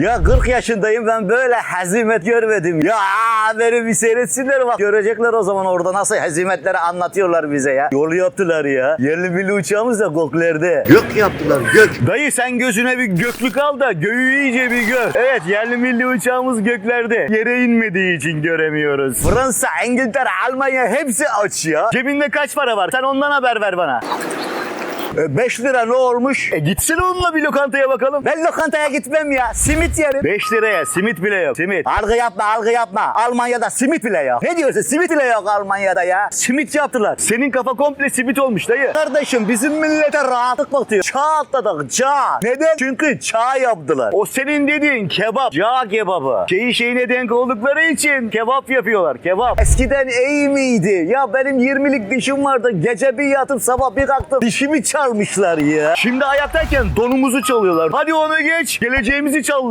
Ya 40 yaşındayım ben böyle hezimet görmedim. Ya beni bir seyretsinler bak. Görecekler o zaman orada nasıl hezimetleri anlatıyorlar bize ya. Yol yaptılar ya. Yerli milli uçağımız da göklerde. Gök yaptılar gök. Dayı sen gözüne bir göklük al da göğü iyice bir gör. Evet yerli milli uçağımız göklerde. Yere inmediği için göremiyoruz. Fransa, İngiltere, Almanya hepsi aç ya. Cebinde kaç para var? Sen ondan haber ver bana. 5 lira ne olmuş? E gitsin onunla bir lokantaya bakalım. Ben lokantaya gitmem ya. Simit yerim. 5 liraya simit bile yok. Simit. Algı yapma algı yapma. Almanya'da simit bile yok. Ne diyorsun? Simit bile yok Almanya'da ya. Simit yaptılar. Senin kafa komple simit olmuş dayı. Kardeşim bizim millete rahatlık bakıyor. Çağ atladık çağ. Neden? Çünkü çağ yaptılar. O senin dediğin kebap. Çağ kebabı. Şeyi şeyine denk oldukları için kebap yapıyorlar. Kebap. Eskiden iyi miydi? Ya benim 20'lik dişim vardı. Gece bir yatıp sabah bir kalktım. Dişimi çalmışlar ya. Şimdi ayaktayken donumuzu çalıyorlar. Hadi onu geç. Geleceğimizi çaldılar.